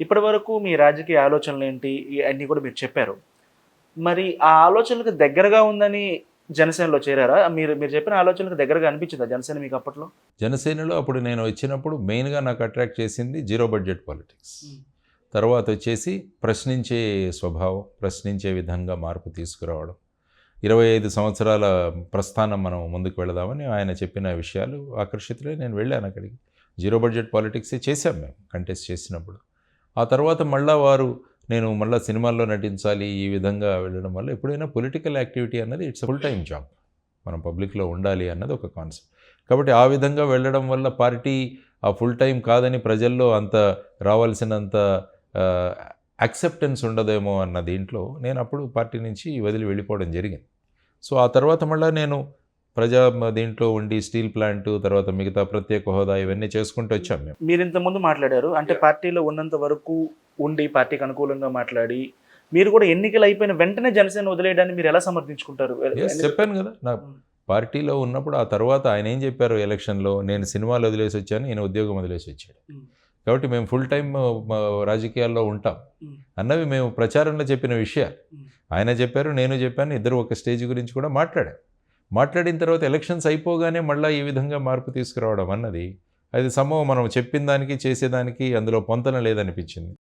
ఇప్పటి వరకు మీ రాజకీయ ఆలోచనలు ఏంటి? అన్నీ కూడా మీరు చెప్పారు. మరి ఆ ఆలోచనలకు దగ్గరగా ఉందని జనసేనలో చేరారా? మీరు మీరు చెప్పిన ఆలోచనలకు దగ్గరగా అనిపించిందా జనసేన మీకు అప్పట్లో? జనసేనలో అప్పుడు నేను వచ్చినప్పుడు మెయిన్గా నాకు అట్రాక్ట్ చేసింది జీరో బడ్జెట్ పాలిటిక్స్. తర్వాత వచ్చేసి ప్రశ్నించే స్వభావం ప్రశ్నించే విధంగా మార్పు తీసుకురావడం. ఇరవై ఐదు సంవత్సరాల ప్రస్థానం మనం ముందుకు వెళదామని ఆయన చెప్పిన విషయాలు ఆకర్షితులై నేను వెళ్ళాను అక్కడికి. జీరో బడ్జెట్ పాలిటిక్సే చేశాం మేము కంటెస్ట్ చేసినప్పుడు. ఆ తర్వాత మళ్ళా వారు నేను మళ్ళీ సినిమాల్లో నటించాలి ఈ విధంగా వెళ్ళడం వల్ల ఎప్పుడైనా పొలిటికల్ యాక్టివిటీ అన్నది ఇట్స్ ఫుల్ టైం జాబ్ మనం పబ్లిక్లో ఉండాలి అన్నది ఒక కాన్సెప్ట్ కాబట్టి ఆ విధంగా వెళ్ళడం వల్ల పార్టీ ఆ ఫుల్ టైం కాదని ప్రజల్లో అంత రావాల్సినంత యాక్సెప్టెన్స్ ఉండదేమో అన్న దీంట్లో నేను అప్పుడు పార్టీ నుంచి వదిలి వెళ్ళిపోవడం జరిగింది. సో ఆ తర్వాత మళ్ళీ నేను ప్రజా దీంట్లో ఉండి స్టీల్ ప్లాంట్ తర్వాత మిగతా ప్రత్యేక హోదా ఇవన్నీ చేసుకుంటూ వచ్చాం మేము. మీరు ఇంతకుముందు మాట్లాడారు. అంటే పార్టీలో ఉన్నంత వరకు ఉండి పార్టీకి అనుకూలంగా మాట్లాడి మీరు కూడా ఎన్నికలు అయిపోయిన వెంటనే జనసేన వదిలేయడాన్ని మీరు ఎలా సమర్థించుకుంటారు? చెప్పాను కదా నా పార్టీలో ఉన్నప్పుడు ఆ తర్వాత ఆయన ఏం చెప్పారు ఎలక్షన్లో నేను సినిమాలు వదిలేసి వచ్చాను ఈయన ఉద్యోగం వదిలేసి వచ్చాడు. కాబట్టి మేము ఫుల్ టైం రాజకీయాల్లో ఉంటాం. అన్నవి మేము ప్రచారంలో చెప్పిన విషయాలు. ఆయన చెప్పారు నేను చెప్పాను ఇద్దరు ఒక స్టేజ్ గురించి కూడా మాట్లాడాం మాట్లాడిన తర్వాత ఎలక్షన్స్ అయిపోగానే మళ్ళీ ఈ విధంగా మార్పు తీసుకురావడం అన్నది అది సమూహం మనం చెప్పిన దానికి చేసేదానికి అందులో పొంతన లేదనిపించింది.